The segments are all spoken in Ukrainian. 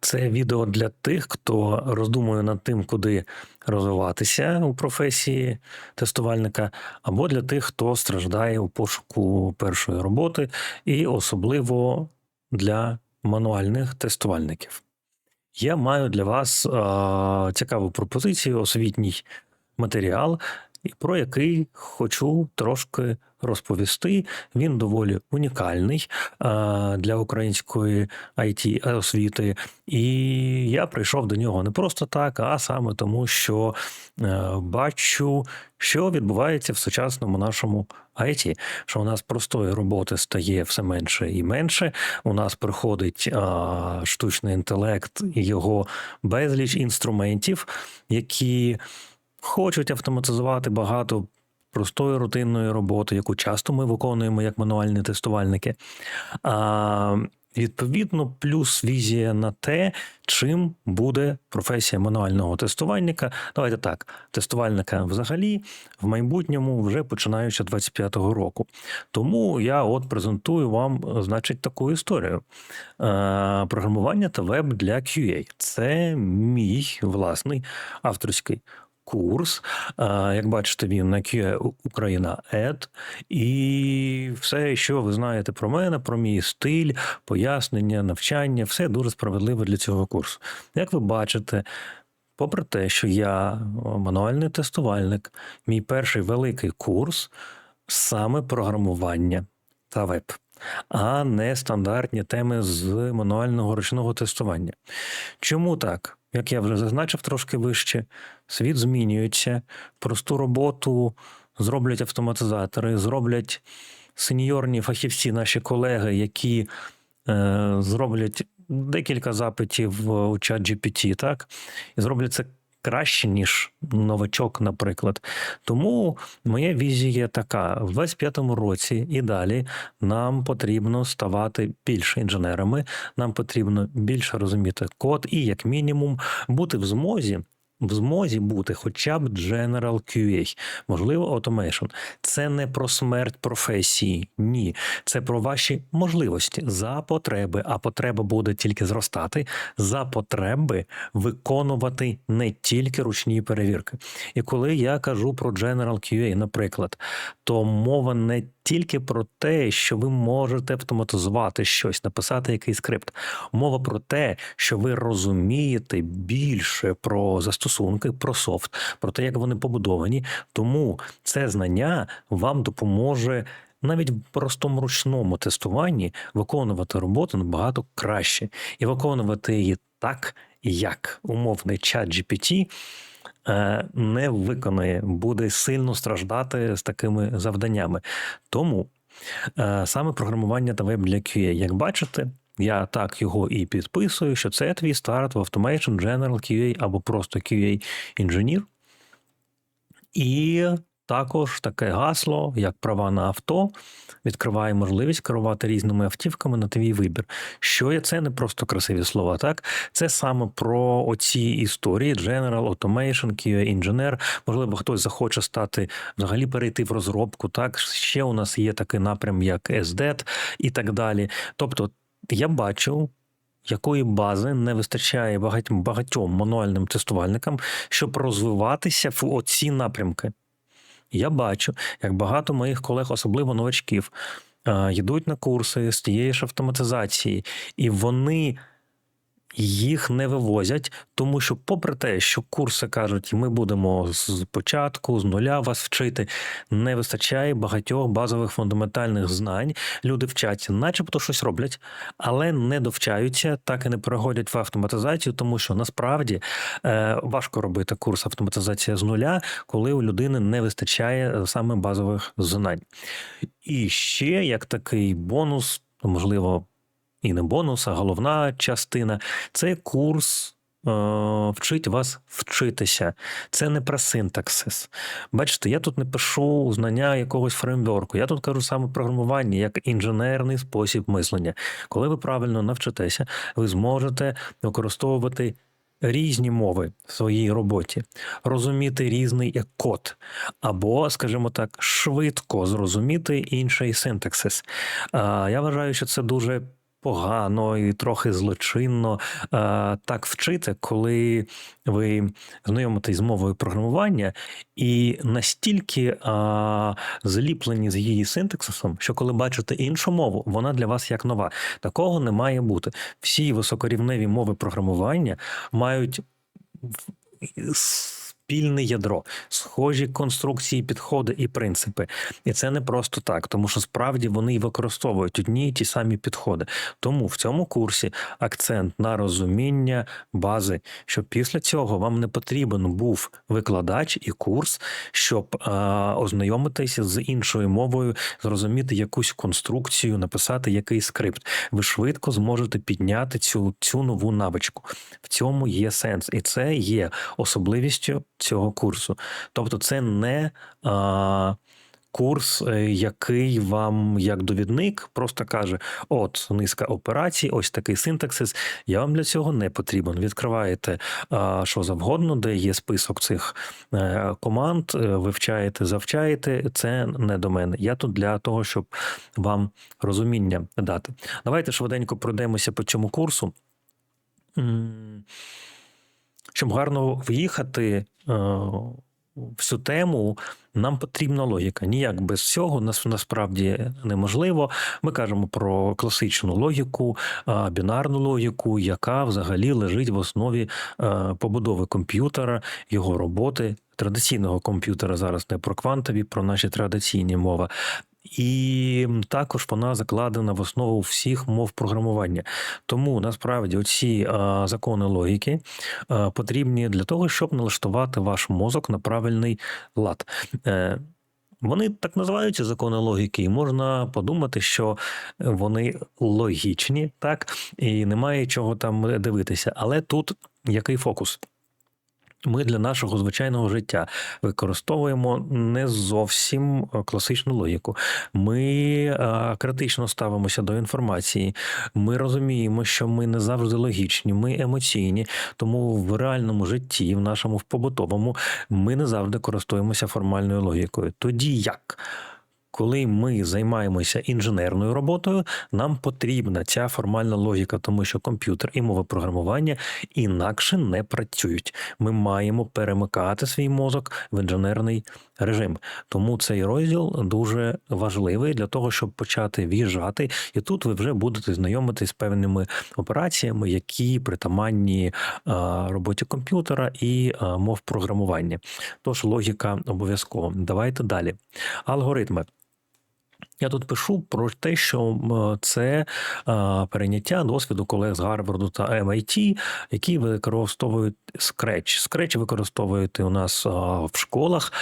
Це відео для тих, хто роздумує над тим, куди розвиватися у професії тестувальника, або для тих, хто страждає у пошуку першої роботи, і особливо для мануальних тестувальників. Я маю для вас а, цікаву пропозицію, освітній матеріал, і про який хочу трошки розповісти. Він доволі унікальний для української it освіти, і я прийшов до нього не просто так, а саме тому, що е, бачу, що відбувається в сучасному нашому IT, що у нас простої роботи стає все менше і менше. У нас приходить штучний інтелект і його безліч інструментів, які хочуть автоматизувати багато простої рутинної роботи, яку часто ми виконуємо як мануальні тестувальники. А, Відповідно, плюс візія на те, чим буде професія мануального тестувальника. Давайте так, тестувальника взагалі в майбутньому, вже починаючи 25-го року. Тому я от презентую вам, значить, таку історію. Програмування та веб для QA. Це мій власний авторський курс. Як бачите, він на QA Україна Ед. І все, що ви знаєте про мене, про мій стиль, пояснення, навчання, все дуже справедливо для цього курсу. Як ви бачите, попри те, що я мануальний тестувальник, мій перший великий курс саме програмування та веб. А не стандартні теми з мануального ручного тестування. Чому так? Як я вже зазначив трошки вище, світ змінюється, просту роботу зроблять автоматизатори, зроблять сеньорні фахівці, наші колеги, які е, зроблять декілька запитів у чат GPT, так? І зроблять це краще, ніж новачок, наприклад. Тому моя візія така: в 25-му році і далі нам потрібно ставати більше інженерами, нам потрібно більше розуміти код і, як мінімум, бути в змозі. В змозі бути хоча б General QA, можливо, Automation. Це не про смерть професії, ні. Це про ваші можливості за потреби, а потреба буде тільки зростати, за потреби виконувати не тільки ручні перевірки. І коли я кажу про General QA, наприклад, то мова не тільки про те, що ви можете автоматизувати щось, написати якийсь скрипт. Мова про те, що ви розумієте більше про застосунки, про софт, про те, як вони побудовані. Тому це знання вам допоможе. Навіть в простому ручному тестуванні виконувати роботу набагато краще і виконувати її так, як умовний чат GPT е, не виконає, буде сильно страждати з такими завданнями. Тому е, саме програмування та веб для QA, як бачите. Я так його і підписую, що це твій старт в Automation General QA або просто QA інженір. І також таке гасло, як права на авто, відкриває можливість керувати різними автівками на твій вибір. Що є це не просто красиві слова, так це саме про оці історії: General, Automation, QA інженер. Можливо, хтось захоче стати взагалі перейти в розробку. Так ще у нас є такий напрям, як SDET і так далі. Тобто, я бачу. Якої бази не вистачає багатьом багатьом мануальним тестувальникам, щоб розвиватися в оці напрямки? Я бачу, як багато моїх колег, особливо новачків, йдуть на курси з тієї ж автоматизації, і вони їх не вивозять, тому що, попри те, що курси кажуть, ми будемо з початку, з нуля вас вчити, не вистачає багатьох базових фундаментальних знань. Люди вчаться, начебто щось роблять, але не довчаються, так і не переходять в автоматизацію, тому що насправді е, важко робити курс автоматизація з нуля, коли у людини не вистачає саме базових знань. І ще як такий бонус, можливо і не бонус, а головна частина це курс. е, Вчить вас вчитися. Це не про синтаксис. Бачите, я тут не пишу знання якогось фреймворку. Я тут кажу саме програмування як інженерний спосіб мислення. Коли ви правильно навчитеся, ви зможете використовувати різні мови в своїй роботі, розуміти різний код, або, скажімо так, швидко зрозуміти інший синтаксис. Я вважаю, що це дуже погано і трохи злочинно так вчити, коли ви знайомитесь з мовою програмування і настільки зліплені з її синтаксисом, що коли бачите іншу мову, вона для вас як нова. Такого не має бути. Всі високорівневі мови програмування мають спільне ядро, схожі конструкції, підходи і принципи. І це не просто так, тому що справді вони використовують одні й ті самі підходи. Тому в цьому курсі акцент на розуміння бази, щоб після цього вам не потрібен був викладач і курс, щоб е, ознайомитися з іншою мовою, зрозуміти якусь конструкцію, написати якийсь скрипт. Ви швидко зможете підняти цю, цю нову навичку. В цьому є сенс, і це є особливістю цього курсу. Тобто, це не а, курс, е, який вам як довідник просто каже: от низка операцій, ось такий синтаксис. Я вам для цього не потрібен. Відкриваєте а, що завгодно, де є список цих е, команд, е, вивчаєте, завчаєте. Це не до мене. Я тут для того, щоб вам розуміння дати. Давайте швиденько пройдемося по цьому курсу. Щоб гарно в'їхати е, в цю тему, нам потрібна логіка. Ніяк без цього нас насправді неможливо. Ми кажемо про класичну логіку, е, бінарну логіку, яка взагалі лежить в основі е, побудови комп'ютера, його роботи. Традиційного комп'ютера зараз не про квантові, про наші традиційні мови. І також вона закладена в основу всіх мов програмування. Тому насправді оці закони логіки потрібні для того, щоб налаштувати ваш мозок на правильний лад. Е, вони так називаються закони логіки, і можна подумати, що вони логічні, так, і немає чого там дивитися. Але тут який фокус? Ми для нашого звичайного життя використовуємо не зовсім е, класичну логіку. Ми е, критично ставимося до інформації. Ми розуміємо, що ми не завжди логічні, ми емоційні. Тому в реальному житті, в нашому в побутовому, ми не завжди користуємося формальною логікою. Тоді як? Коли ми займаємося інженерною роботою, нам потрібна ця формальна логіка, тому що комп'ютер і мова програмування інакше не працюють. Ми маємо перемикати свій мозок в інженерний режим. Тому цей розділ дуже важливий для того, щоб почати в'їжджати. І тут ви вже будете знайомитись з певними операціями, які притаманні роботі комп'ютера і мов програмування. Тож логіка обов'язково. Давайте далі. Алгоритми. Я тут пишу про те, що це перейняття досвіду колег з Гарварду та MIT, які використовують Scratch. Scratch використовують у нас в школах,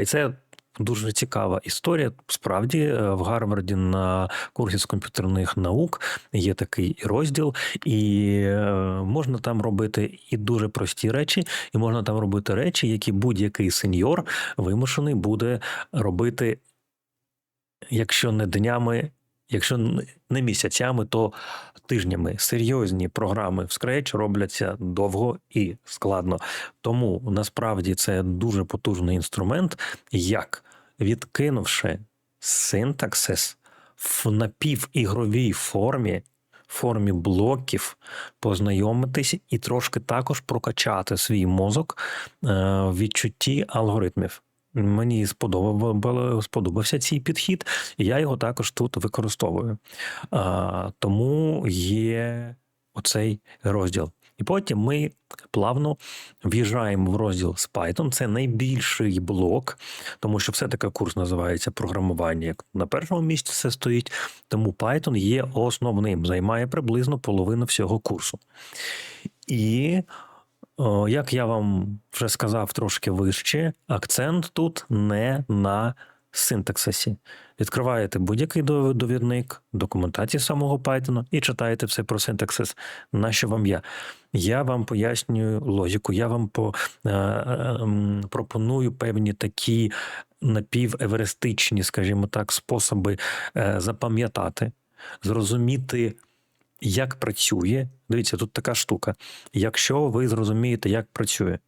і це. Дуже цікава історія. Справді е, в Гарварді на курсі з комп'ютерних наук є такий розділ, і е, можна там робити і дуже прості речі, і можна там робити речі, які будь-який сеньор вимушений буде робити якщо не днями, якщо не місяцями, то тижнями серйозні програми в Scratch робляться довго і складно. Тому насправді це дуже потужний інструмент, як відкинувши синтаксис в напівігровій формі. Формі блоків познайомитись і трошки також прокачати свій мозок е, в відчутті алгоритмів. Мені сподобав, сподобався цей підхід, і я його також тут використовую. А, Тому є оцей розділ. І потім ми плавно в'їжджаємо в розділ з Python. Це найбільший блок, тому що все-таки курс називається програмування. Як на першому місці це стоїть, тому Python є основним, займає приблизно половину всього курсу. І Як я вам вже сказав трошки вище, акцент тут не на синтаксисі. Відкриваєте будь-який довідник, документацію самого Python і читаєте все про синтаксис. На що вам я? Я вам пояснюю логіку, я вам по, е, е, пропоную певні такі напівеверистичні, скажімо так, способи е, запам'ятати, зрозуміти як працює. Дивіться, тут така штука. Якщо ви зрозумієте, як працює,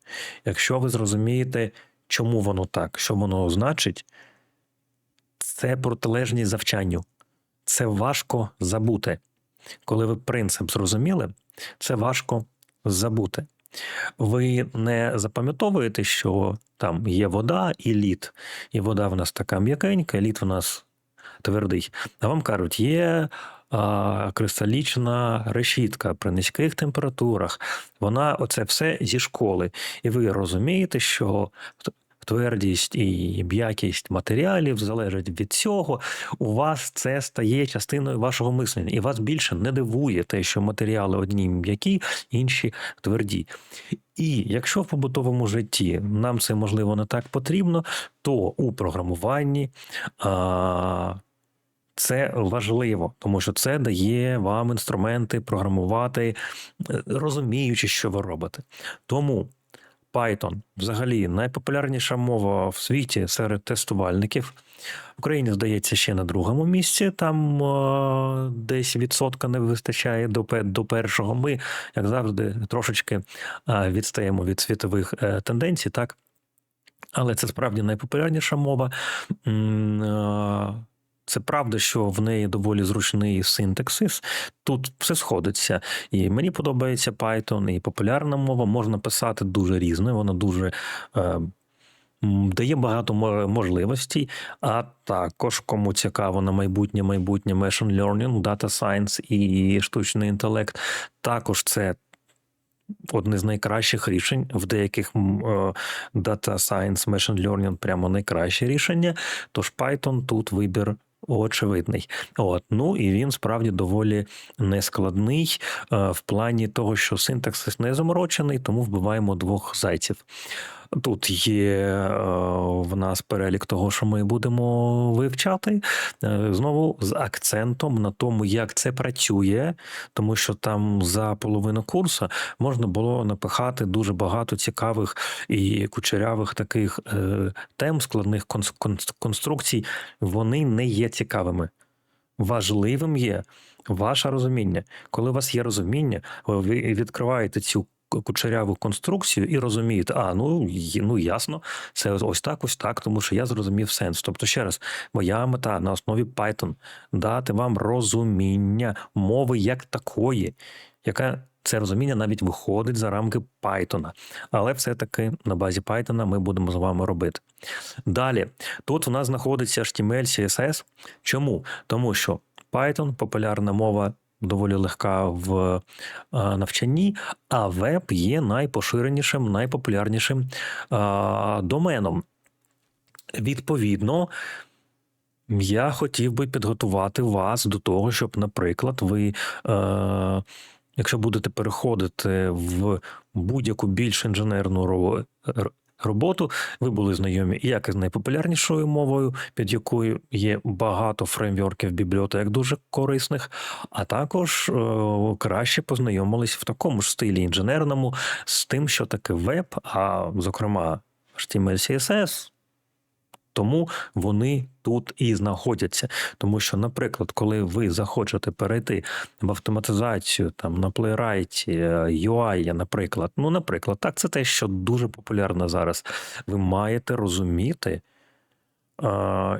якщо ви зрозумієте, чому воно так, що воно значить, це протилежність завчанню. Це важко забути. коли ви принцип зрозуміли, це важко забути. Ви не запам'ятовуєте, що там є вода і лід, і вода в нас така м'якенька, лід в нас твердий. А вам кажуть, є кристалічна решітка при низьких температурах. Вона оце все зі школи. І ви розумієте, що твердість і м'якість матеріалів залежить від цього. У вас це стає частиною вашого мислення, і вас більше не дивує те, що матеріали одні м'які, інші тверді. І якщо в побутовому житті нам це можливо не так потрібно, то у програмуванні. А, це важливо, тому що це дає вам інструменти програмувати, е, розуміючи, що ви робите. Тому Python взагалі найпопулярніша мова в світі серед тестувальників. В Україні, здається, ще на другому місці. Там о, десь відсотка не вистачає до до першого. Ми, як завжди, трошечки а, відстаємо від світових е, тенденцій, так? Але це справді найпопулярніша мова. Це правда, що в неї доволі зручний синтаксис. Тут все сходиться. І мені подобається Python, і популярна мова можна писати дуже різне, вона дуже. Е, Дає багато можливостей, а також кому цікаво на майбутнє майбутнє machine learning, data science і штучний інтелект. Також це одне з найкращих рішень в деяких е, data science, machine learning прямо найкраще рішення. Тож Python тут вибір очевидний. От ну і він справді доволі нескладний е, в плані того, що синтаксис не заморочений, тому вбиваємо двох зайців. Тут є е, в нас перелік того, що ми будемо вивчати. Е, знову з акцентом на тому, як це працює, тому що там за половину курсу можна було напихати дуже багато цікавих і кучерявих таких е, тем, складних конструкцій. Вони не є цікавими. Важливим є ваше розуміння. Коли у вас є розуміння, ви відкриваєте цю кучеряву конструкцію і розуміють, а ну ну ясно, це ось так, ось так, тому що я зрозумів сенс. Тобто, ще раз, моя мета на основі Python дати вам розуміння мови як такої, яка це розуміння навіть виходить за рамки Python. Але все-таки на базі Python ми будемо з вами робити. Далі, тут у нас знаходиться HTML, CSS. Чому? Тому що Python популярна мова доволі легка в е, навчанні, а веб є найпоширенішим, найпопулярнішим е, доменом. Відповідно, я хотів би підготувати вас до того, щоб, наприклад, ви, е, якщо будете переходити в будь-яку більш інженерну роботу. Ви були знайомі як із найпопулярнішою мовою, під якою є багато фреймворків бібліотек дуже корисних, а також е, краще познайомились в такому ж стилі інженерному з тим, що таке веб, а зокрема HTML, CSS, тому вони тут і знаходяться. Тому що, наприклад, коли ви захочете перейти в автоматизацію там на Playwright, UI, е, наприклад, ну, наприклад, так, це те, що дуже популярно зараз. Ви маєте розуміти,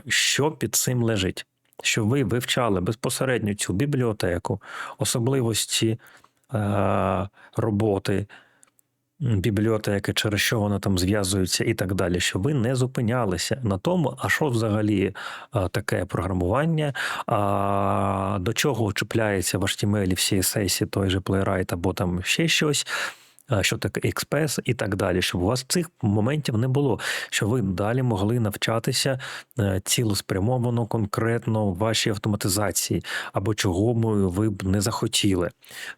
що під цим лежить. Що ви вивчали безпосередньо цю бібліотеку, особливості е, роботи бібліотеки, через що вона там зв'язується, і так далі, щоб ви не зупинялися на тому, а що взагалі таке програмування, а до чого чіпляється в HTML, в CSS, той же Playwright або там ще щось що таке експрес і так далі, щоб у вас цих моментів не було, щоб ви далі могли навчатися е, цілеспрямовано, конкретно в вашій автоматизації або чого ви б не захотіли.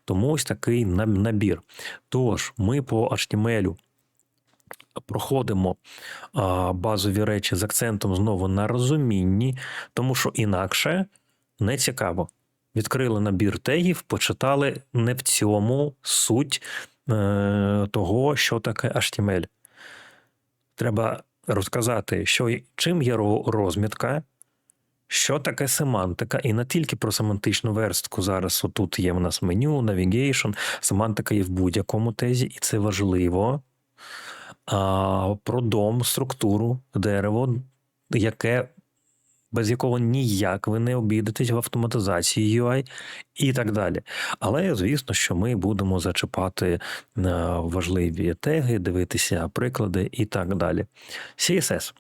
Тому ось такий набір. Тож, ми по HTML проходимо базові речі з акцентом знову на розумінні, тому що інакше не цікаво. Відкрили набір тегів, почитали не в цьому суть того, що таке HTML. Треба розказати, що чим є розмітка, що таке семантика, і не тільки про семантичну верстку. Зараз тут є в нас меню, navigation, семантика є в будь-якому тезі, і це важливо. А Про дом, структуру, дерево, яке без якого ніяк ви не обійдетесь в автоматизації UI і так далі. Але звісно, що ми будемо зачіпати е, важливі теги, дивитися приклади і так далі. CSS.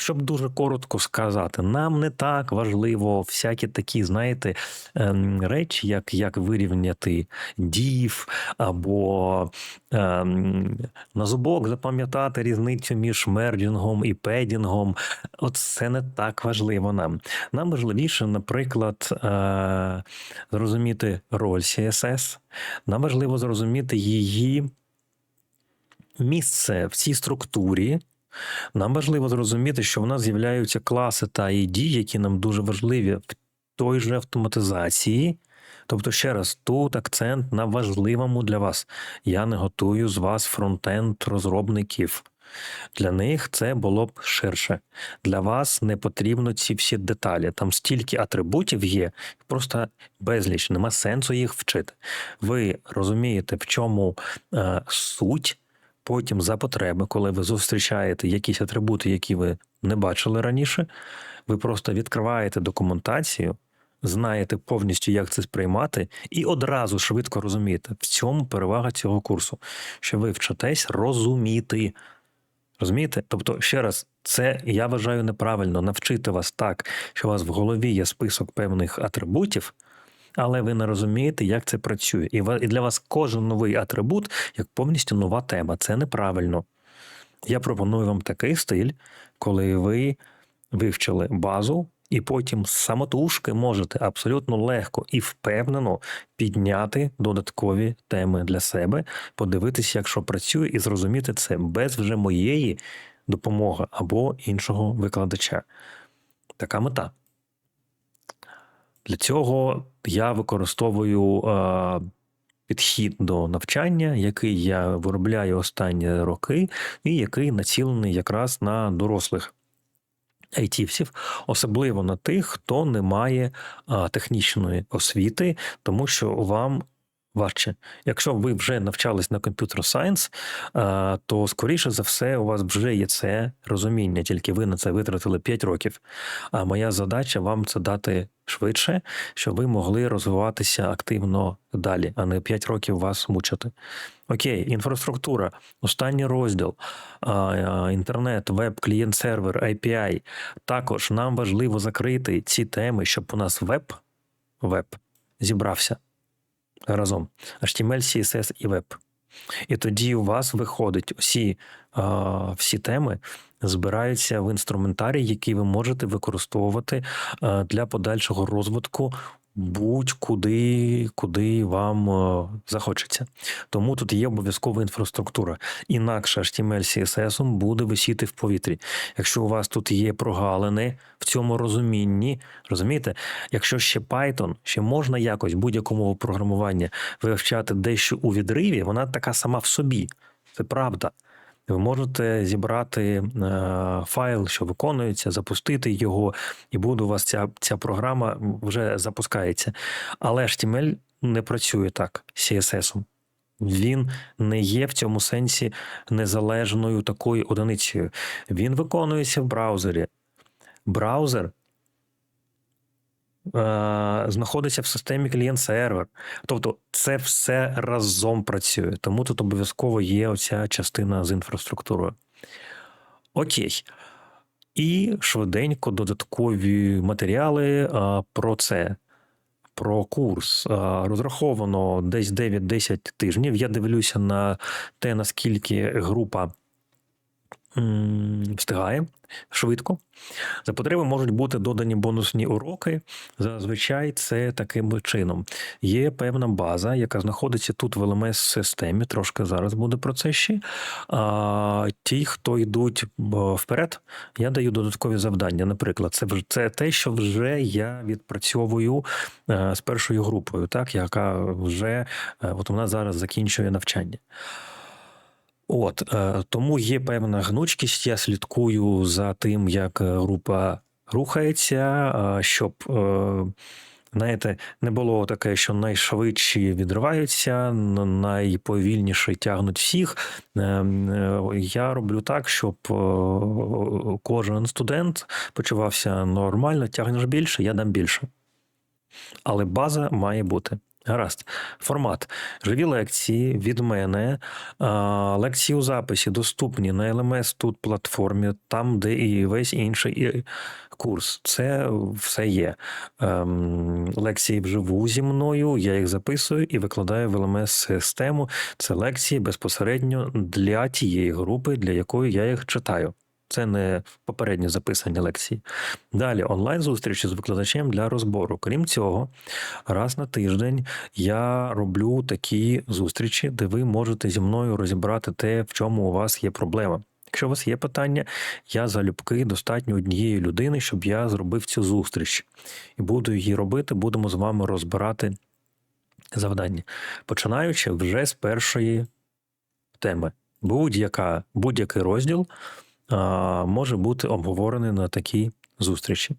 Щоб дуже коротко сказати, нам не так важливо всякі такі, знаєте, ем, речі, як як вирівняти дів, або ем, на зубок запам'ятати різницю між мерджингом і педінгом. От це не так важливо нам. Нам важливіше, наприклад, е, зрозуміти роль CSS. Нам важливо зрозуміти її місце в цій структурі. Нам важливо зрозуміти, що в нас з'являються класи та ID, які нам дуже важливі в той же автоматизації. Тобто, ще раз, тут акцент на важливому для вас. Я не готую з вас фронтенд розробників. Для них це було б ширше. Для вас не потрібно ці всі деталі. Там стільки атрибутів є, просто безліч, нема сенсу їх вчити. Ви розумієте, в чому е, суть. Потім за потреби, коли ви зустрічаєте якісь атрибути, які ви не бачили раніше, ви просто відкриваєте документацію, знаєте повністю, як це сприймати, і одразу швидко розумієте. В цьому перевага цього курсу, що ви вчитесь розуміти. Розумієте? Тобто, ще раз, це я вважаю неправильно навчити вас так, що у вас в голові є список певних атрибутів але ви не розумієте, як це працює. І для вас кожен новий атрибут як повністю нова тема. Це неправильно. Я пропоную вам такий стиль, коли ви вивчили базу, і потім самотужки можете абсолютно легко і впевнено підняти додаткові теми для себе, подивитися, як що працює, і зрозуміти це без вже моєї допомоги або іншого викладача. Така мета. Для цього я використовую е, підхід до навчання, який я виробляю останні роки, і який націлений якраз на дорослих айтівців, особливо на тих, хто не має е, технічної освіти, тому що вам важче. Якщо ви вже навчались на комп'ютер сайенс, то скоріше за все у вас вже є це розуміння, тільки ви на це витратили 5 років. А моя задача вам це дати швидше, щоб ви могли розвиватися активно далі, а не 5 років вас мучити. Окей, інфраструктура, останній розділ, інтернет, веб, клієнт сервер, API. Також нам важливо закрити ці теми, щоб у нас веб, веб зібрався разом HTML, CSS і Web. І тоді у вас виходить усі, всі теми, збираються в інструментарій, який ви можете використовувати для подальшого розвитку будь-куди, куди вам е, захочеться. Тому тут є обов'язкова інфраструктура. Інакше HTML CSS буде висіти в повітрі. Якщо у вас тут є прогалини в цьому розумінні, розумієте, якщо ще Python, ще можна якось будь-яку мову програмування вивчати дещо у відриві, вона така сама в собі. Це правда. Ви можете зібрати е, файл, що виконується, запустити його, і буде у вас ця ця програма вже запускається. Але HTML не працює так з CSS. Він не є в цьому сенсі незалежною такою одиницею. Він виконується в браузері. Браузер знаходиться в системі клієнт-сервер. Тобто це все разом працює. Тому тут обов'язково є оця частина з інфраструктурою. Окей. І швиденько додаткові матеріали е, про це. Про курс е, розраховано десь 9-10 тижнів. Я дивлюся на те, наскільки група встигає швидко. За потреби можуть бути додані бонусні уроки. Зазвичай це таким чином. Є певна база, яка знаходиться тут в lms системі Трошки зараз буде про це ще. А ті, хто йдуть вперед, я даю додаткові завдання. Наприклад, це це те, що вже я відпрацьовую е, з першою групою, так яка вже е, от вона зараз закінчує навчання. От е, тому є певна гнучкість. Я слідкую за тим, як е, група рухається, щоб е, Знаєте, не було таке, що найшвидші відриваються, н- найповільніші тягнуть всіх. Ем, Я роблю так, щоб кожен студент почувався нормально, тягнеш більше, я дам більше. Але база має бути. Гаразд. Формат. Живі лекції від мене. Лекції у записі доступні на LMS тут платформі, там, де і весь інший курс. Це все є. Ем, Лекції вживу зі мною, я їх записую і викладаю в LMS-систему. Це лекції безпосередньо для тієї групи, для якої я їх читаю. Це не попередні записані лекції. Далі онлайн-зустрічі з викладачем для розбору. Крім цього, раз на тиждень я роблю такі зустрічі, де ви можете зі мною розібрати те, в чому у вас є проблема. Якщо у вас є питання, я залюбки достатньо однієї людини, щоб я зробив цю зустріч. І буду її робити, будемо з вами розбирати завдання. Починаючи вже з першої теми. Будь-яка, будь-який розділ може бути обговорений на такій зустрічі.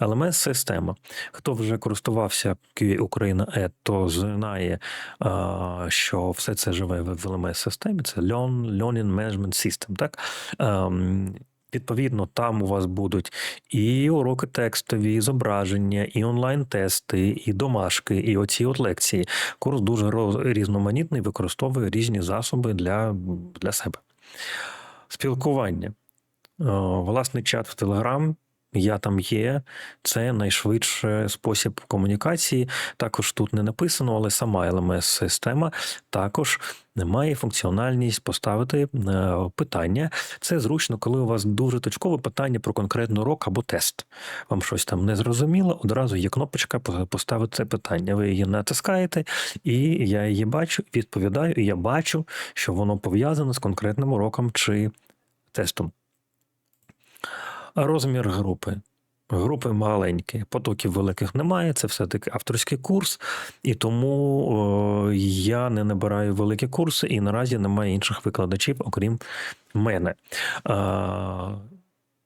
LMS-система. Хто вже користувався QA Україна Ed, то знає, що все це живе в LMS-системі. Це Learn, Learning Management System. Так? Ем, Відповідно, там у вас будуть і уроки текстові, і зображення, і онлайн-тести, і домашки, і оці от лекції. Курс дуже роз- різноманітний, використовує різні засоби для, для себе. Спілкування. Е, Власний чат в Телеграм. Я там є, це найшвидший спосіб комунікації. Також тут не написано, але сама LMS-система також має функціональність поставити е, питання. Це зручно, коли у вас дуже точкове питання про конкретний урок або тест. Вам щось там не зрозуміло, одразу є кнопочка поставити це питання. Ви її натискаєте, і я її бачу, відповідаю, і я бачу, що воно пов'язане з конкретним уроком чи тестом. Розмір групи. Групи маленькі, потоків великих немає. Це все-таки авторський курс, і тому е, я не набираю великі курси, і наразі немає інших викладачів, окрім мене. А,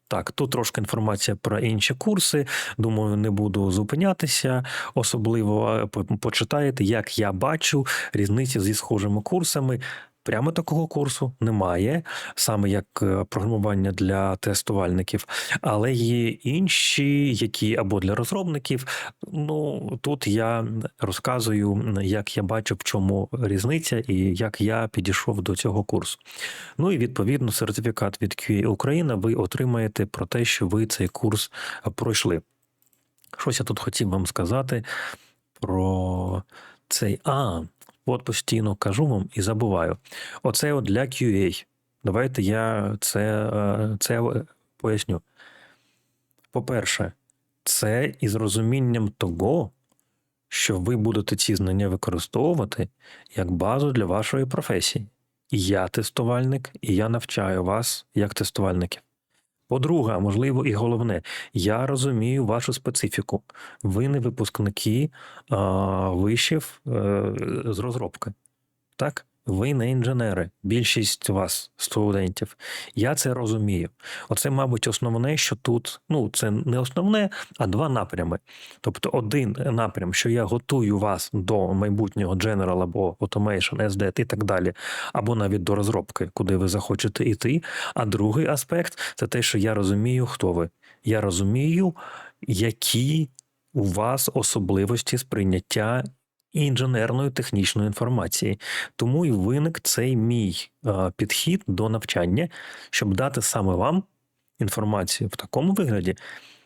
так, тут трошки інформація про інші курси. Думаю, не буду зупинятися. Особливо почитаєте, як я бачу різниці зі схожими курсами. Прямо такого курсу немає, саме як е, програмування для тестувальників, але є інші, які або для розробників. Ну тут я розказую, як я бачу, в чому різниця і як я підійшов до цього курсу. Ну і відповідно сертифікат від QA Україна ви отримаєте про те, що ви цей курс пройшли. Щось я тут хотів вам сказати про цей. А, от постійно кажу вам і забуваю. Оце от для QA. Давайте я це, е, це е, поясню. По-перше, це із розумінням того, що ви будете ці знання використовувати як базу для вашої професії. І я тестувальник, і я навчаю вас як тестувальників. По-друге, можливо, і головне, я розумію вашу специфіку. Ви не випускники а, вишів а, з розробки. Так? Ви не інженери, більшість вас, студентів. Я це розумію. Оце, мабуть, основне, що тут, ну, це не основне, а два напрями. Тобто, один напрям, що я готую вас до майбутнього General або Automation, SDET і так далі, або навіть до розробки, куди ви захочете йти. А другий аспект це те, що я розумію, хто ви. Я розумію, які у вас особливості сприйняття інженерної технічної інформації. Тому і виник цей мій е, підхід до навчання, щоб дати саме вам інформацію в такому вигляді,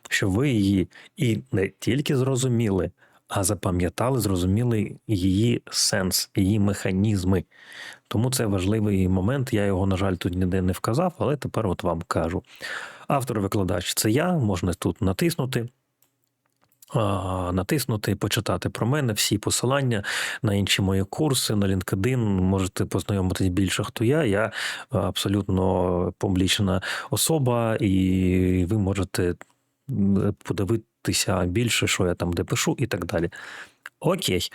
що ви її і не тільки зрозуміли, а запам'ятали, зрозуміли її сенс, її механізми. Тому це важливий момент. Я його, на жаль, тут ніде не вказав, але тепер от вам кажу. Автор-викладач це я, можна тут натиснути. Натиснути, почитати про мене всі посилання на інші мої курси, на LinkedIn. Можете познайомитись більше, хто я. Я абсолютно публічна особа, і ви можете подивитися більше, що я там де пишу, і так далі. Окей.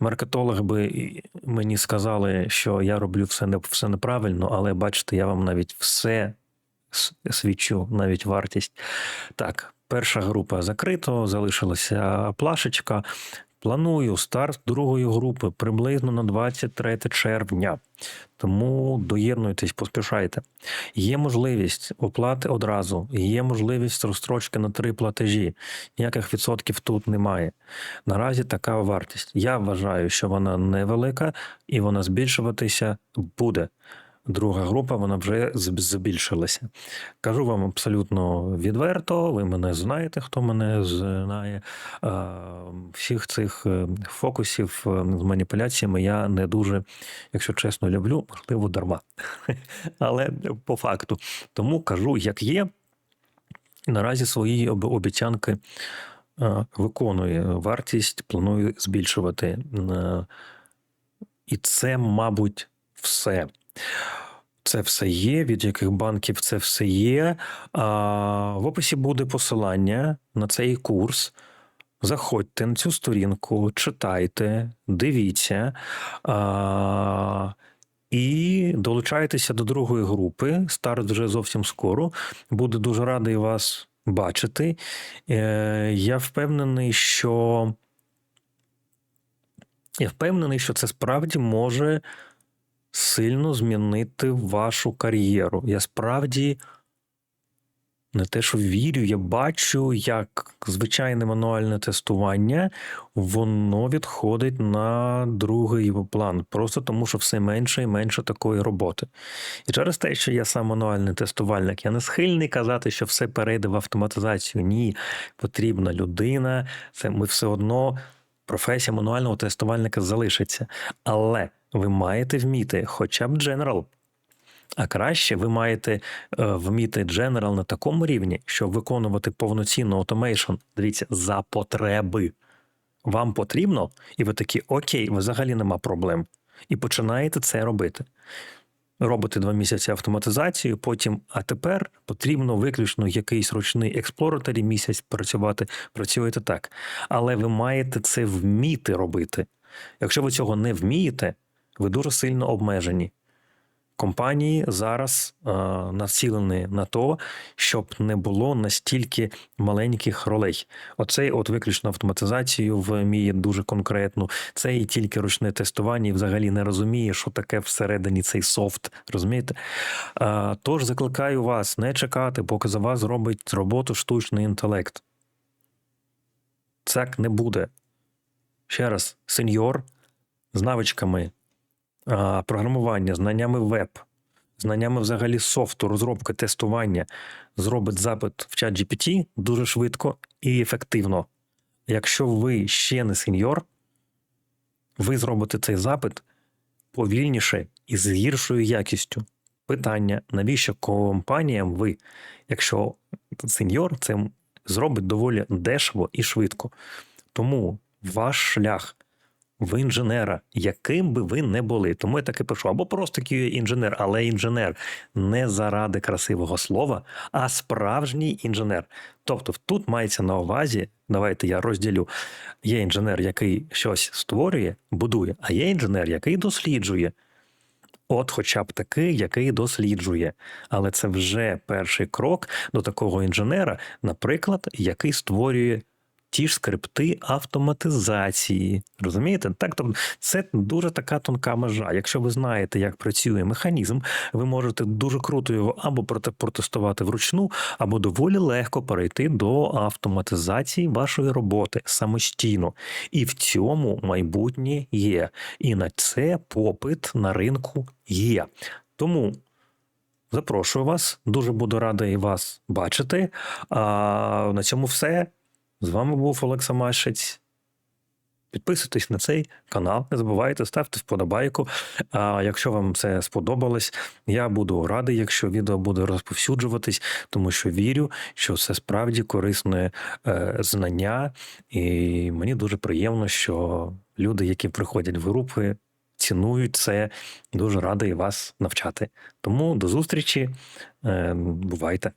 Маркетологи би мені сказали, що я роблю все не все неправильно, але бачите, я вам навіть все с- свідчу, навіть вартість. Так, Перша група закрито, залишилася плашечка. Планую старт другої групи приблизно на 23 червня. Тому доєднуйтесь, поспішайте. Є можливість оплати одразу, є можливість розстрочки на три платежі. Ніяких відсотків тут немає. Наразі така вартість. Я вважаю, що вона невелика і вона збільшуватися буде. Друга група вона вже збільшилася. Кажу вам абсолютно відверто. Ви мене знаєте, хто мене знає. Всіх цих е, фокусів е, з маніпуляціями я не дуже, якщо чесно, люблю, можливо, дарма. Але по факту. Тому кажу, як є. Наразі свої обіцянки е, виконує. Вартість планую збільшувати. І це, мабуть, все. Це все є, від яких банків це все є. В описі буде посилання на цей курс. Заходьте на цю сторінку, читайте, дивіться і долучайтеся до другої групи. Старт вже зовсім скоро. Буду дуже радий вас бачити. Е, я впевнений, що я впевнений, що це справді може сильно змінити вашу кар'єру. Я справді не те, що вірю, я бачу, як звичайне мануальне тестування, воно відходить на другий план, просто тому, що все менше і менше такої роботи. І через те, що я сам мануальний тестувальник, я не схильний казати, що все перейде в автоматизацію. Ні, потрібна людина, це ми все одно. Професія мануального тестувальника залишиться. Але ви маєте вміти хоча б General. А краще ви маєте е, вміти General на такому рівні, щоб виконувати повноцінну automation, дивіться, за потреби. Вам потрібно, і ви такі, окей, взагалі нема проблем. І починаєте це робити. Робите два місяці автоматизацію, потім, а тепер потрібно виключно якийсь ручний експлораторі місяць працювати, працюєте так. Але ви маєте це вміти робити. Якщо ви цього не вмієте, ви дуже сильно обмежені. Компанії зараз е, націлені на то, щоб не було настільки маленьких ролей. Оцей от виключно автоматизацію вміє дуже конкретно. Це і тільки ручне тестування, і взагалі не розуміє, що таке всередині цей софт. Розумієте? Е, тож закликаю вас не чекати, поки за вас зробить роботу штучний інтелект. Так не буде. Ще раз, сеньор з навичками програмування, знаннями веб, знаннями взагалі софту, розробки, тестування зробить запит в чат GPT дуже швидко і ефективно. Якщо ви ще не сеньор, ви зробите цей запит повільніше і з гіршою якістю. Питання, навіщо компаніям ви, якщо сеньор це зробить доволі дешево і швидко. Тому ваш шлях в інженера, яким би ви не були. Тому я таки пишу, або просто QA інженер, але інженер не заради красивого слова, а справжній інженер. Тобто тут мається на увазі, давайте я розділю: є інженер, який щось створює, будує, а є інженер, який досліджує. От, хоча б такий, який досліджує. Але це вже перший крок до такого інженера, наприклад, який створює ті ж скрипти автоматизації. Розумієте? Так, тобто це дуже така тонка межа. Якщо ви знаєте, як працює механізм, ви можете дуже круто його або проте- протестувати вручну, або доволі легко перейти до автоматизації вашої роботи самостійно. І в цьому майбутнє є. І на це попит на ринку є. Тому. Запрошую вас, дуже буду радий вас бачити. А на цьому все. З вами був Олекса Машець. Підписуйтесь на цей канал, не забувайте, ставте вподобайку. А якщо вам це сподобалось, я буду радий, якщо відео буде розповсюджуватись, тому що вірю, що це справді корисне е, знання, і мені дуже приємно, що люди, які приходять в групи, цінують це. Дуже радий вас навчати. Тому до зустрічі. Е, бувайте.